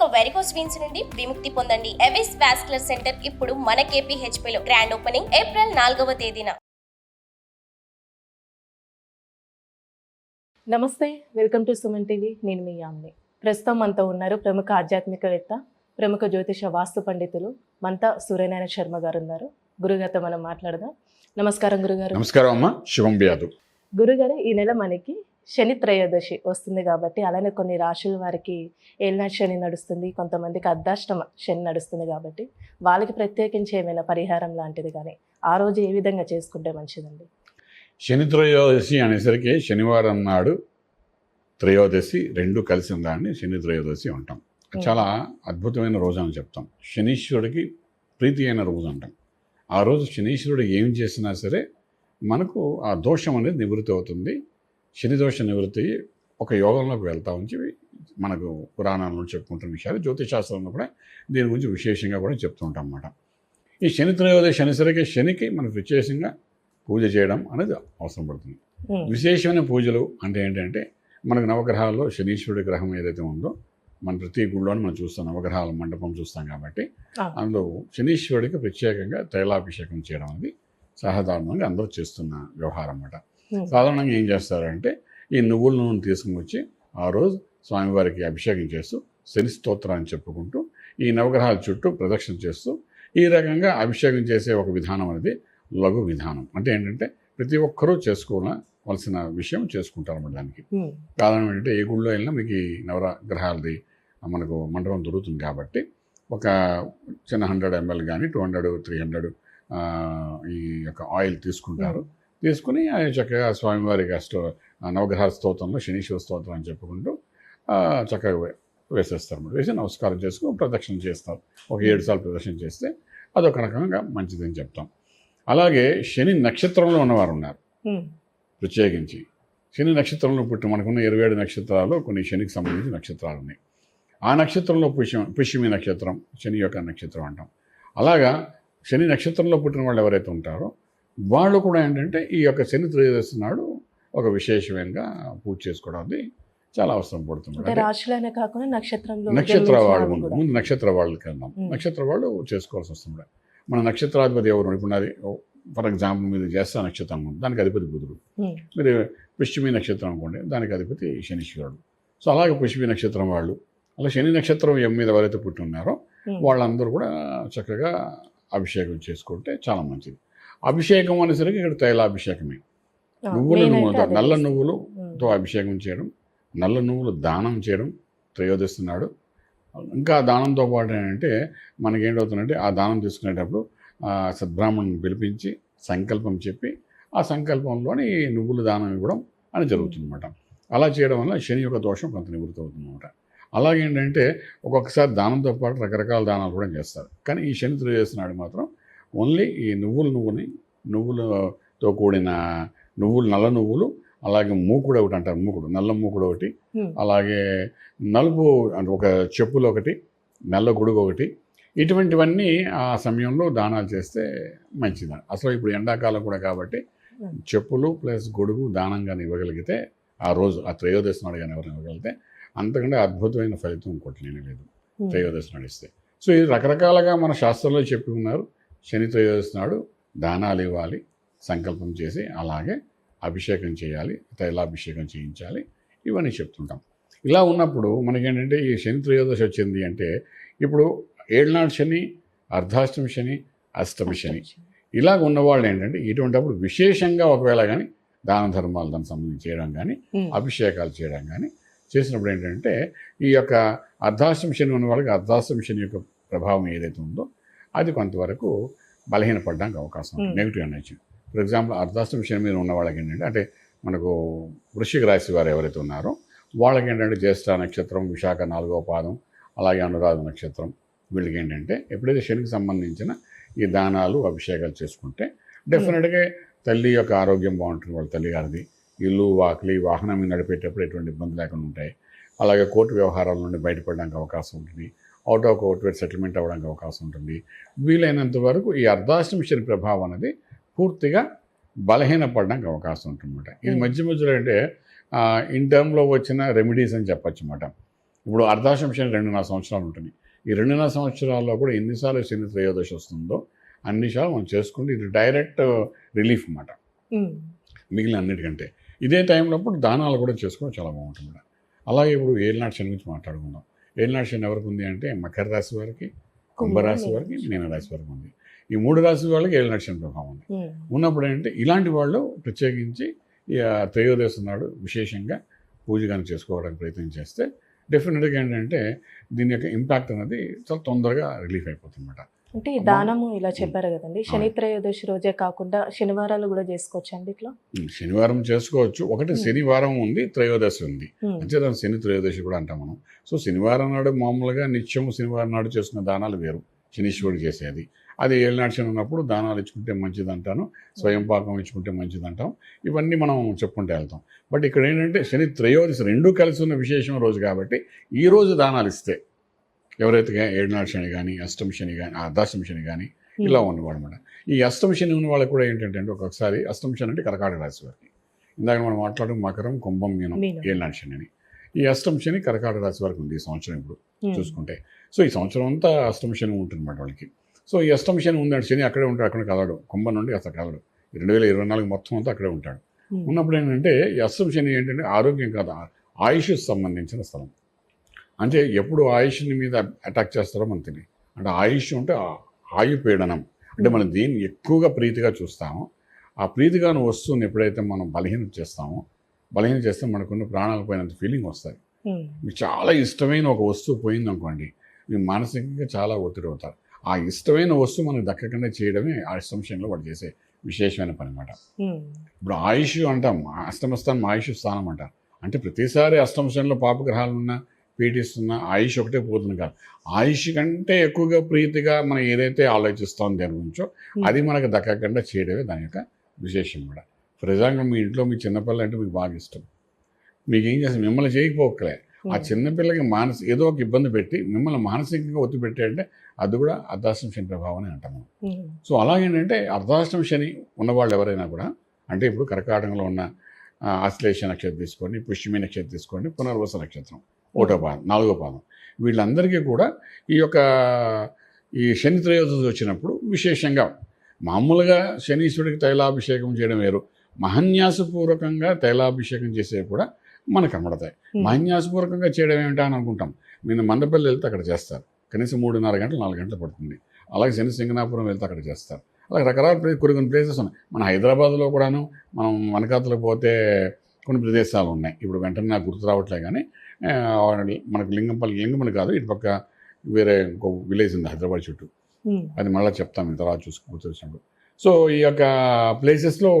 ఇక varicose veins నుండి విముక్తి పొందండి. ఎవిస్ వాస్కులర్ సెంటర్ ఇప్పుడు మన KPHP లో గ్రాండ్ ఓపెనింగ్ ఏప్రిల్ నాలుగవ తేదీన. నమస్తే వెల్కమ్ టు సుమన్ టీవీ నేను మీ యామ్ని. ప్రస్తుతం మనతో ఉన్నారు ప్రముఖ ఆధ్యాత్మికవేత్త ప్రముఖ జ్యోతిష వాస్తు పండితులు మంతా సూర్యనారాయణ శర్మ గారు ఉన్నారు గురుగారితో మనం మాట్లాడదాం. నమస్కారం గురుగారు. నమస్కారం అమ్మ. శుభం వ్యాధు గురుగారు ఈ నెల మనకి శని త్రయోదశి వస్తుంది కాబట్టి అలానే కొన్ని రాశుల వారికి ఏలినాటి శని నడుస్తుంది కొంతమందికి అర్ధాష్టమ శని నడుస్తుంది కాబట్టి వాళ్ళకి ప్రత్యేకించి ఏమైనా పరిహారం లాంటిది కానీ ఆ రోజు ఏ విధంగా చేసుకుంటే మంచిదండి? శని త్రయోదశి అనేసరికి శనివారం నాడు త్రయోదశి రెండు కలిసి దాన్ని శని త్రయోదశి అంటాం. చాలా అద్భుతమైన రోజు అని చెప్తాం. శనీశ్వరుడికి ప్రీతి అయిన రోజు అంటాం. ఆ రోజు శనీశ్వరుడు ఏం చేసినా సరే మనకు ఆ దోషం అనేది నివృత్తి అవుతుంది. శని దోష నివృత్తి ఒక యోగంలోకి వెళ్తా ఉంచి మనకు పురాణాలను చెప్పుకుంటున్న విషయాలు జ్యోతిశాస్త్రంలో కూడా దీని గురించి విశేషంగా కూడా చెప్తూ ఉంటాం అన్నమాట. ఈ శని త్రయోదశి శనిసరికి శనికి మనకు విశేషంగా పూజ చేయడం అనేది అవసరం పడుతుంది. విశేషమైన పూజలు అంటే ఏంటంటే మనకు నవగ్రహాల్లో శనీశ్వరుడి గ్రహం ఏదైతే ఉందో మన ప్రతి గుడిలోనే మనం చూస్తాం నవగ్రహాల మండపం చూస్తాం కాబట్టి. అందులో శనీశ్వరుడికి ప్రత్యేకంగా తైలాభిషేకం చేయడం అనేది సాధారణంగా అందరూ చేస్తున్న వ్యవహారం అన్నమాట. సాధారణంగా ఏం చేస్తారంటే ఈ నువ్వుల నూనె తీసుకుని వచ్చి ఆ రోజు స్వామివారికి అభిషేకం చేస్తూ శని స్తోత్రాన్ని చెప్పుకుంటూ ఈ నవగ్రహాల చుట్టూ ప్రదక్షిణ చేస్తూ ఈ రకంగా అభిషేకం చేసే ఒక విధానం అనేది లఘు విధానం. అంటే ఏంటంటే ప్రతి ఒక్కరూ చేసుకోవలసిన విషయం చేసుకుంటారు అన్నమాట దానికి. ఉమ్, కారణం ఏంటంటే ఏ గుళ్ళో వెళ్ళినా మీకు ఈ నవగ్రహాలది మనకు మండపం దొరుకుతుంది కాబట్టి ఒక చిన్న హండ్రెడ్ ఎంఎల్ కానీ టూ హండ్రెడ్ త్రీ హండ్రెడ్ ఈ యొక్క ఆయిల్ తీసుకుంటారు. తీసుకుని ఆ చక్కగా స్వామివారికి అష్ట ఆ నవగ్రహాల స్తోత్రంలో శనీశ్వర స్తోత్రం అని చెప్పుకుంటూ చక్కగా వేసేస్తారు. అన్నమాట వేసి నమస్కారం చేసుకుని ప్రదక్షిణ చేస్తారు. ఒక ఏడు సార్లు ప్రదక్షిణ చేస్తే అదొక రకంగా మంచిదని చెప్తాం. అలాగే శని నక్షత్రంలో ఉన్నవారు ఉన్నారు. ప్రత్యేకించి. శని నక్షత్రంలో పుట్టి మనకున్న ఇరవై ఏడు నక్షత్రాలు కొన్ని శనికి సంబంధించిన నక్షత్రాలు ఉన్నాయి. ఆ నక్షత్రంలో పుష్య పుష్యమి నక్షత్రం శని యొక్క నక్షత్రం అంటాం. అలాగా శని నక్షత్రంలో పుట్టిన వాళ్ళు ఎవరైతే ఉంటారో వాళ్ళు కూడా ఏంటంటే ఈ యొక్క శని త్రయోదశి నాడు ఒక విశేషమైన పూజ చేసుకోవడం అది చాలా అవసరం పడుతుంది రాశులనే కాకుండా నక్షత్రంలో నక్షత్ర వాళ్ళు ముందు నక్షత్ర వాళ్ళకి వెళ్దాం. నక్షత్ర వాళ్ళు చేసుకోవాల్సి వస్తుంది మన నక్షత్రాధిపతి ఎవరు ఇప్పుడు నాది ఫర్ ఎగ్జాంపుల్ మీరు జ్యేష్ఠ నక్షత్రం ఉంది దానికి అధిపతి బుధుడు. మీరు పుష్యమి నక్షత్రం అనుకోండి దానికి అధిపతి శనీశ్వరుడు. సో అలాగే పుష్యమి నక్షత్రం వాళ్ళు అలా శని నక్షత్రం ఎం మీద ఎవరైతే పుట్టి ఉన్నారో వాళ్ళందరూ కూడా చక్కగా అభిషేకం చేసుకుంటే చాలా మంచిది. అభిషేకం అనేసరికి ఇక్కడ తైలాభిషేకమే. నువ్వులు అదే నల్ల. నువ్వులతో అభిషేకం చేయడం నల్ల నువ్వులు దానం చేయడం త్రయోదశి నాడు ఇంకా దానంతో పాటు ఏంటంటే మనకేంటవుతుందంటే ఆ దానం తీసుకునేటప్పుడు ఆ సద్బ్రాహ్మణుని పిలిపించి సంకల్పం చెప్పి ఆ సంకల్పంలోని నువ్వులు దానం ఇవ్వడం అని జరుగుతుందన్నమాట. అలా చేయడం వల్ల శని యొక్క దోషం కొంత నివృత్తి అవుతుందన్నమాట అలాగేంటంటే ఒక్కొక్కసారి దానంతో పాటు రకరకాల దానాలు కూడా చేస్తారు. కానీ ఈ శని త్రయోదశి నాడు మాత్రం ఓన్లీ ఈ నువ్వులు నువ్వుని నువ్వులతో కూడిన నువ్వులు నల్ల నువ్వులు అలాగే మూకుడు ఒకటి అంటారు మూకుడు నల్ల మూకుడు ఒకటి. అలాగే నలుపు అంటే ఒక చెప్పులు ఒకటి నల్ల గొడుగు ఒకటి. ఇటువంటివన్నీ ఆ సమయంలో దానాలు చేస్తే మంచిది. అసలు ఇప్పుడు ఎండాకాలం కూడా కాబట్టి చెప్పులు ప్లస్ గొడుగు దానంగా ఇవ్వగలిగితే ఆ రోజు ఆ త్రయోదశి నాడు కానీ ఎవరైనా ఇవ్వగలిగితే అంతకంటే అద్భుతమైన ఫలితం ఇంకోటి లేనే లేదు. త్రయోదశి నాడు ఇస్తే. సో ఇది రకరకాలుగా మన శాస్త్రంలో చెప్పి ఉన్నారు. శని త్రయోదశి నాడు దానాలు ఇవ్వాలి సంకల్పం చేసి అలాగే అభిషేకం చేయాలి తైలాభిషేకం చేయించాలి ఇవన్నీ చెప్తుంటాం. ఇలా ఉన్నప్పుడు మనకేంటంటే ఈ శని త్రయోదశి వచ్చింది అంటే ఇప్పుడు ఏళ్ళనాడు శని అర్ధాష్టమి శని అష్టమి శని. ఇలాగ ఉన్నవాళ్ళు ఏంటంటే ఇటువంటిప్పుడు విశేషంగా ఒకవేళ కానీ దాన ధర్మాలు దానికి సంబంధించి చేయడం కానీ అభిషేకాలు చేయడం కానీ చేసినప్పుడు ఏంటంటే ఈ యొక్క అర్ధాష్టమి శని ఉన్న వాళ్ళకి అర్ధాష్టమి శని యొక్క ప్రభావం ఏదైతే ఉందో అది కొంతవరకు బలహీనపడడానికి అవకాశం ఉంది. నెగిటివ్ ఎనర్జీ ఫర్ ఎగ్జాంపుల్ అర్ధాష్టమి శని మీద ఉన్న వాళ్ళకి ఏంటంటే అంటే మనకు వృశ్చిక రాశి వారు ఎవరైతే ఉన్నారో వాళ్ళకి ఏంటంటే జ్యేష్ఠ నక్షత్రం విశాఖ నాలుగవ పాదం అలాగే అనురాధ నక్షత్రం. వీళ్ళకి ఏంటంటే ఎప్పుడైతే శనికి సంబంధించిన ఈ దానాలు అభిషేకాలు చేసుకుంటే డెఫినెట్గా తల్లి యొక్క ఆరోగ్యం బాగుంటుంది. వాళ్ళ తల్లి గారిది ఇల్లు వాకిలి వాహనం మీద నడిపేటప్పుడు ఎటువంటి ఇబ్బంది లేకుండా ఉంటాయి. అలాగే కోర్టు వ్యవహారాల నుండి బయటపడడానికి అవకాశం ఉంటుంది. అవుట్ ఆఫ్ వేట్ సెటిల్మెంట్ అవ్వడానికి అవకాశం ఉంటుంది. వీలైనంత వరకు ఈ అర్ధాష్టమి శని ప్రభావం అనేది పూర్తిగా బలహీనపడడానికి అవకాశం ఉంటుందన్నమాట. ఇది Hmm. మధ్య మధ్యలో అంటే ఇన్ టర్మ్లో వచ్చిన రెమెడీస్ అని చెప్పచ్చు అన్నమాట ఇప్పుడు అర్ధాశం శని రెండున్నర సంవత్సరాలు ఉంటుంది. ఈ రెండున్నర సంవత్సరాల్లో కూడా ఎన్నిసార్లు శని త్రయోదశి వస్తుందో అన్నిసార్లు మనం చేసుకుంటే ఇది డైరెక్ట్ రిలీఫ్ అన్నమాట. ఉమ్. మిగిలిన అన్నిటికంటే. ఇదే టైంలో దానాలు కూడా చేసుకోవడం చాలా బాగుంటుంది అలాగే ఇప్పుడు ఏలినాటి శని గురించి మాట్లాడుకుందాం. ఏలినాటి శని ఎవరికి ఉంది అంటే మకర రాశి వారికి కుంభరాశి వారికి మీన రాశి వారికి ఉంది. ఈ మూడు రాశి వాళ్ళకి ఏలినాటి శని ప్రభావం ఉంది. ఉన్నప్పుడు ఏంటంటే ఇలాంటి వాళ్ళు ప్రత్యేకించి త్రయోదశి నాడు విశేషంగా పూజ కానీ చేసుకోవడానికి ప్రయత్నం చేస్తే డెఫినెట్గా ఏంటంటే దీని యొక్క ఇంపాక్ట్ అనేది చాలా తొందరగా రిలీఫ్ అయిపోతుంది అన్నమాట అంటే ఈ దానము ఇలా చెప్పారు కదండి. శని త్రయోదశి రోజే కాకుండా శనివారాలు కూడా చేసుకోవచ్చు అండి ఇట్లా? శనివారం చేసుకోవచ్చు. ఒకటి. శనివారం ఉంది త్రయోదశి ఉంది. అంటే దాని శని త్రయోదశి కూడా అంటాం మనం. సో శనివారం నాడు మామూలుగా నిత్యం శనివారం నాడు చేసుకున్న దానాలు వేరు. శనీశ్వరుడు చేసేది. అది ఏళ్ళనాడు శని ఉన్నప్పుడు దానాలు ఇచ్చుకుంటే మంచిది అంటాను. స్వయం పాకం ఇచ్చుకుంటే మంచిది అంటాం. ఇవన్నీ మనం చెప్పుకుంటూ వెళ్తాం. బట్ ఇక్కడ ఏంటంటే శని త్రయోదశి రెండూ కలిసి ఉన్న విశేషం రోజు కాబట్టి ఈ రోజు దానాలు ఇస్తే ఎవరైతే ఏడునాడు శని కానీ అష్టమి శని కానీ అర్ధాష్టమి శని కానీ ఇలా ఉన్నవాడు అనమాట ఈ అష్టమ శని ఉన్న వాళ్ళకి కూడా ఏంటంటే అంటే ఒక్కొక్కసారి అష్టమ శని అంటే కర్కాటక రాశి వారికి. ఇందాక మనం మాట్లాడడం మకరం కుంభం మీనం. ఏళ్ళనాడు శని అని. ఈ అష్టమ శని కర్కాటక రాశి వారికి ఉంది ఈ సంవత్సరం ఇప్పుడు. చూసుకుంటే. సో ఈ సంవత్సరం అంతా అష్టమ శని ఉంటుంది అన్నమాట వాళ్ళకి. సో ఈ అష్టమ శని ఉందంటే శని అక్కడే ఉంటాడు అక్కడ కలడు కుంభం నుండి అసలు కలడు రెండు వేల ఇరవై నాలుగు మొత్తం అంతా అక్కడే ఉంటాడు. ఉన్నప్పుడు ఏంటంటే ఈ అష్టమ శని ఏంటంటే ఆరోగ్యం కాదు ఆయుష్ సంబంధించిన స్థలం. అంటే ఎప్పుడు ఆయుష్ని మీద అటాక్ చేస్తారో మనకు తెలియదు. అంటే ఆయుష్ అంటే ఆ- ఆయుపీడనం అంటే మనం దీన్ని ఎక్కువగా ప్రీతిగా చూస్తామో. ఆ ప్రీతిగాను వస్తువుని ఎప్పుడైతే మనం బలహీన చేస్తామో బలహీన చేస్తే మనకున్న ప్రాణాలు పోయినంత ఫీలింగ్ వస్తుంది. ఉమ్. మీకు చాలా ఇష్టమైన ఒక వస్తువు పోయింది అనుకోండి మీరు మానసికంగా చాలా ఒత్తిడి అవుతారు. ఆ ఇష్టమైన వస్తువు మనకు దక్కకుండా చేయడమే ఆ సంశయంలో వాడు చేసే విశేషమైన పని అన్నమాట. ఉమ్. ఇప్పుడు ఆయుష్ అంటాం అష్టమస్థానం ఆయుష్ స్థానం అంటారు. అంటే ప్రతిసారి అష్టమస్థానంలో పాపగ్రహాలు ఉన్నా పీటిస్తున్నా ఆయుష్ ఒకటే పోతుంది కాదు ఆయుష్ కంటే ఎక్కువగా ప్రీతిగా మనం ఏదైతే ఆలోచిస్తాం దాని గురించో. అది మనకు దక్కకుండా చేయడమే దాని యొక్క విశేషం కూడా ఫర్ ఎగ్జాంపుల్ మీ ఇంట్లో మీ చిన్నపిల్ల అంటే మీకు బాగా ఇష్టం మీకు ఏం చేస్తుంది మిమ్మల్ని చేయకపోకలే ఆ. చిన్నపిల్లకి మానస ఏదో ఒక ఇబ్బంది పెట్టి మిమ్మల్ని మానసికంగా ఒత్తి పెట్టాడంటే అది కూడా అర్ధాష్టమ శని ప్రభావం అని అంటాం మనం ఉమ్. సో అలాగేంటంటే అర్ధాష్టమ శని ఉన్నవాళ్ళు ఎవరైనా కూడా అంటే ఇప్పుడు కర్కాటకంలో ఉన్న ఆశ్లేష నక్షత్రం తీసుకోండి పుష్యమి నక్షత్రం తీసుకోండి పునర్వస నక్షత్రం ఒకటో పాదం నాలుగో పాదం. వీళ్ళందరికీ కూడా ఈ యొక్క ఈ శని త్రయోదశి వచ్చినప్పుడు విశేషంగా మామూలుగా శనీశ్వరుడికి తైలాభిషేకం చేయడం వేరు. మహన్యాసపూర్వకంగా తైలాభిషేకం చేసేవి కూడా మనకు కనబడతాయి ఉమ్. మహన్యాసపూర్వకంగా చేయడం ఏమిటా అని అనుకుంటాం. నేను మందపల్లి వెళ్తే అక్కడ చేస్తారు. కనీసం మూడున్నర గంటలు నాలుగు గంటలు పడుతుంది. అలాగే శని సింగనాపురం వెళ్తే అక్కడ చేస్తారు. రకరకాల ప్లే కొన్ని కొన్ని ప్లేసెస్ ఉన్నాయి. మన హైదరాబాద్లో కూడాను మనం వనకాతలకు పోతే కొన్ని ప్రదేశాలు ఉన్నాయి. ఇప్పుడు వెంటనే నాకు గుర్తు రావట్లే కానీ మనకు లింగంపల్లి లింగంపల్లి కాదు ఇటు పక్క వేరే ఇంకో విలేజ్ ఉంది హైదరాబాద్ చుట్టూ. అది మళ్ళీ చెప్తాం తర్వాత చూసుకు గుర్తొచ్చినప్పుడు సో ఈ యొక్క ప్లేసెస్లో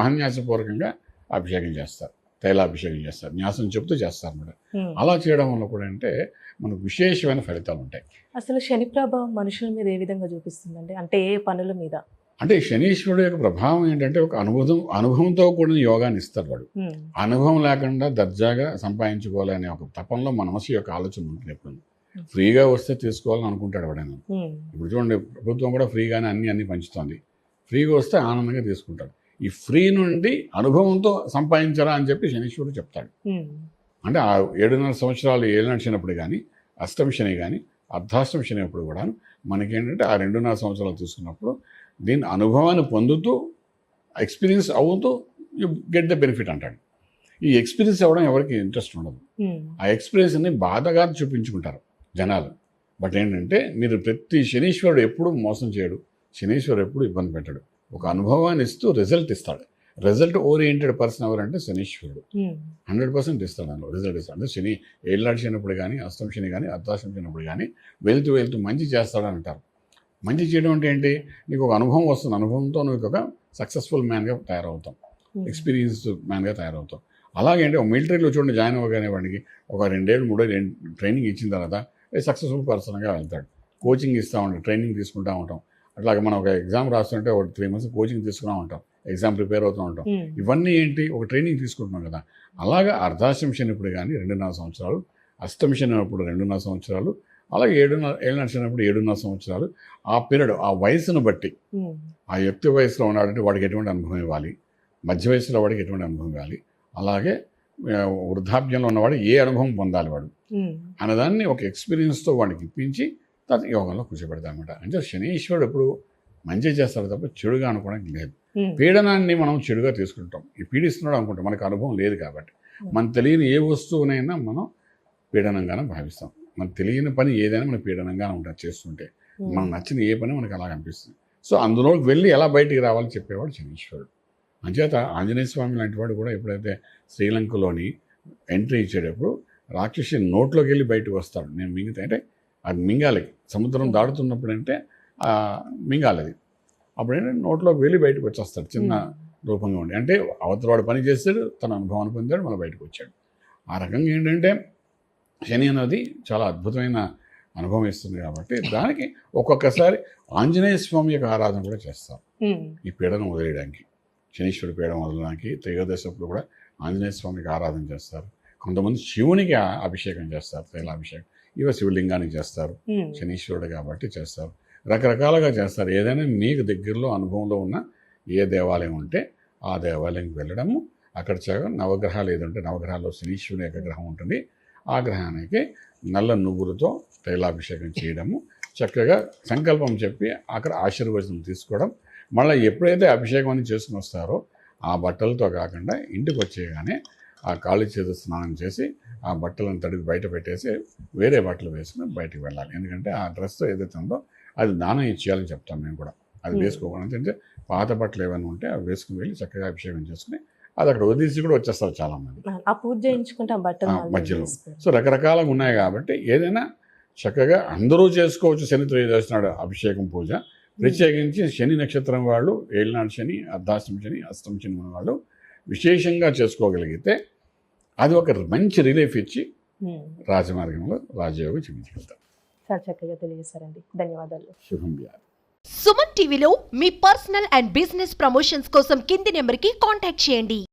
మహన్యాసపూర్వకంగా అభిషేకం చేస్తారు. తైలాభిషేకం చేస్తారు. న్యాసం చెప్తూ చేస్తారు అన్నమాట. అలా చేయడం వల్ల కూడా అంటే మనకు విశేషమైన ఫలితాలు ఉంటాయి. అసలు శని ప్రభావం మనుషుల మీద ఏ విధంగా చూపిస్తుందండి? అంటే ఏ పనుల మీద? అంటే శనీశ్వరుడు యొక్క ప్రభావం ఏంటంటే ఒక అనుభవం అనుభవంతో కూడిన యోగాన్ని ఇస్తాడు వాడు. అనుభవం లేకుండా దర్జాగా సంపాదించుకోవాలనే ఒక తపంలో మన మనసు యొక్క ఆలోచన ఉంటుంది ఎప్పుడు ఫ్రీగా వస్తే తీసుకోవాలని అనుకుంటాడు ఎవడైనా. ఉమ్. ఇప్పుడు చూడండి ప్రభుత్వం కూడా ఫ్రీగానే అన్ని అన్ని పంచుతోంది. ఫ్రీగా వస్తే ఆనందంగా తీసుకుంటాడు. ఈ ఫ్రీ నుండి అనుభవంతో సంపాదించరా అని చెప్పి శనీశ్వరుడు చెప్తాడు. అంటే ఆ ఏడున్నర సంవత్సరాలు ఏళ్ళు నడిచినప్పుడు కానీ అష్టమి శని కానీ అర్ధాష్టమి శని అప్పుడు కూడా మనకేంటంటే ఆ రెండున్నర సంవత్సరాలు తీసుకున్నప్పుడు దీని అనుభవాన్ని పొందుతూ ఎక్స్పీరియన్స్ అవుతూ యు గెట్ ద బెనిఫిట్ అంటాడు. ఈ ఎక్స్పీరియన్స్ అవ్వడం ఎవరికి ఇంట్రెస్ట్ ఉండదు. ఆ ఎక్స్పీరియన్స్ని బాధగా చూపించుకుంటారు జనాలు. బట్ ఏంటంటే మీరు ప్రతి శనీశ్వరుడు ఎప్పుడు మోసం చేయడు. శనీశ్వరుడు ఎప్పుడు ఇబ్బంది పెట్టాడు. ఒక అనుభవాన్ని ఇస్తూ రిజల్ట్ ఇస్తాడు. రిజల్ట్ ఓరియంటెడ్ పర్సన్ ఎవరంటే శనీశ్వరుడు. హండ్రెడ్ పర్సెంట్ ఇస్తాడు అందులో రిజల్ట్ ఇస్తాడు. అంటే శని ఏళ్ళనాడు శనిప్పుడు కానీ అష్టం శని కానీ అర్ధాష్టం శనిప్పుడు కానీ వెళ్తూ వెళ్తూ మంచి చేస్తాడని అంటారు. మంచి చేయడం అంటే ఏంటి? నీకు ఒక అనుభవం వస్తుంది. అనుభవంతో నువ్వు ఒక సక్సెస్ఫుల్ మ్యాన్గా తయారవుతాం ఉమ్. ఎక్స్పీరియన్స్డ్ మ్యాన్గా తయారవుతాం అలాగే అంటే ఒక మిలిటరీలో చూడండి జాయిన్ అవ్వగానే వాడికి ఒక రెండేళ్ళు మూడేళ్ళు ట్రైనింగ్ ఇచ్చిన తర్వాత సక్సెస్ఫుల్ పర్సన్గా వెళ్తాడు. కోచింగ్ ఇస్తూ ఉంటాం ట్రైనింగ్ తీసుకుంటూ ఉంటాం. అట్లాగే మనం ఒక ఎగ్జామ్ రాస్తుంటే ఒక త్రీ మంత్స్ కోచింగ్ తీసుకున్నా ఉంటాం ఎగ్జామ్ ప్రిపేర్ అవుతూ ఉంటాం ఉమ్. ఇవన్నీ ఏంటి? ఒక ట్రైనింగ్ తీసుకుంటున్నాం కదా. అలాగా అర్ధాష్టమి శనిప్పుడు కానీ రెండున్నర సంవత్సరాలు అష్టమి శనిప్పుడు రెండున్నర సంవత్సరాలు అలాగే ఏడున్నర ఏళ్ళన్నర శనిప్పుడు ఏడున్నర సంవత్సరాలు. ఆ పీరియడ్ ఆ వయసును బట్టి ఉమ్. ఆ యుక్తి వయసులో ఉన్నాడంటే వాడికి ఎటువంటి అనుభవం ఇవ్వాలి? మధ్య వయసులో వాడికి ఎటువంటి అనుభవం ఇవ్వాలి? అలాగే వృద్ధాప్యంలో ఉన్నవాడు ఏ అనుభవం పొందాలి వాడు? ఉమ్, అన్నదాన్ని ఒక ఎక్స్పీరియన్స్తో వాడికి ఇప్పించి తర్వాత యోగంలో కూర్చోబెడతాం అనమాట అంటే శనీశ్వరుడు ఎప్పుడు మంచి చేస్తాడు తప్ప చెడుగా అనుకోవడానికి లేదు. పీడనాన్ని మనం చెడుగా తీసుకుంటాం. ఈ పీడిస్తున్నాడు అనుకుంటాం. మనకు అనుభవం లేదు కాబట్టి. మనకు తెలియని ఏ వస్తువునైనా మనం పీడనంగానే భావిస్తాం. మనకు తెలియని పని ఏదైనా మన పీడనంగానే ఉంటుంది చేస్తుంటే మనకు నచ్చిన ఏ పని మనకు అలా అనిపిస్తుంది. సో అందులోకి వెళ్ళి ఎలా బయటికి రావాలని చెప్పేవాడు శనీశ్వరుడు. అంచేత ఆంజనేయ స్వామి లాంటి వాడు కూడా ఎప్పుడైతే శ్రీలంకలోని ఎంట్రీ ఇచ్చేటప్పుడు రాక్షసి నోట్లోకి వెళ్ళి బయటకు వస్తాడు. నేను మింగితే అంటే అది మింగాలి. సముద్రం దాడుతున్నప్పుడు అంటే మింగాలి అది అప్పుడేంటే నోట్లోకి వెళ్ళి బయటకు వచ్చేస్తాడు చిన్న రూపంగా ఉండి. అంటే అవతల వాడు పని చేస్తాడు తన అనుభవాన్ని పొందాడు మళ్ళీ బయటకు వచ్చాడు. ఆ రకంగా ఏంటంటే శని అనేది చాలా అద్భుతమైన అనుభవం ఇస్తుంది కాబట్టి దానికి ఒక్కొక్కసారి ఆంజనేయ స్వామి యొక్క ఆరాధన కూడా చేస్తారు ఉమ్, ఈ పీడను వదిలేయడానికి శనీశ్వరుడు పీడను వదలడానికి త్రయోదశప్పుడు కూడా ఆంజనేయ స్వామికి ఆరాధన చేస్తారు. కొంతమంది శివునికి అభిషేకం చేస్తారు తైలాభిషేకం. ఇవ శివలింగానికి చేస్తారు. శనీశ్వరుడు కాబట్టి చేస్తారు. రకరకాలుగా చేస్తారు. ఏదైనా మీకు దగ్గరలో అనుభవంలో ఉన్న ఏ దేవాలయం ఉంటే ఆ దేవాలయంకి వెళ్ళడము అక్కడ చక్కగా నవగ్రహాలు ఏదంటే నవగ్రహాల్లో శనీశ్వరుని యొక్క గ్రహం ఉంటుంది. ఆ గ్రహానికి నల్ల నువ్వులతో తైలాభిషేకం చేయడము చక్కగా సంకల్పం చెప్పి అక్కడ ఆశీర్వచనం తీసుకోవడం మళ్ళీ ఎప్పుడైతే అభిషేకం అని చేసుకుని వస్తారో ఆ బట్టలతో కాకుండా ఇంటికి వచ్చేగానే ఆ కాళ్ళు చేతి స్నానం చేసి ఆ బట్టలను తడిపి బయట పెట్టేసి వేరే బట్టలు వేసుకుని బయటికి వెళ్ళాలి. ఎందుకంటే ఆ డ్రెస్ ఏదైతే ఉందో అది దానం ఇచ్చేయాలని చెప్తాం మేము కూడా. అది. వేసుకోకూడదు అంటే పాత బట్టలు ఏమైనా ఉంటే అవి వేసుకుని వెళ్ళి చక్కగా అభిషేకం చేసుకుని అది అక్కడ వదిలేసి కూడా వచ్చేస్తారు చాలామంది. ఆ పూజ చేయించుకుంటే మళ్ళీ మధ్యలో. సో రకరకాలుగా ఉన్నాయి కాబట్టి ఏదైనా చక్కగా అందరూ చేసుకోవచ్చు. శని త్రయోదశి నాడు అభిషేకం పూజ. ప్రత్యేకించి శని నక్షత్రం వాళ్ళు ఏళ్ళనాడు శని అర్ధాష్టమ శని అష్టమ శని ఉన్న వాళ్ళు విశేషంగా చేసుకోగలిగితే అది ఒక మంచి రిలీఫ్ ఇచ్చి రాజమార్గంలో రాజయోగం చూపించగలుగుతారు చాలా చక్కగా తెలియజేశారండి. ధన్యవాదాలు. శుభం సుమన్ టీవీలో మీ పర్సనల్ అండ్ బిజినెస్ ప్రమోషన్స్ కోసం కింది నెంబర్కి కాంటాక్ట్ చేయండి.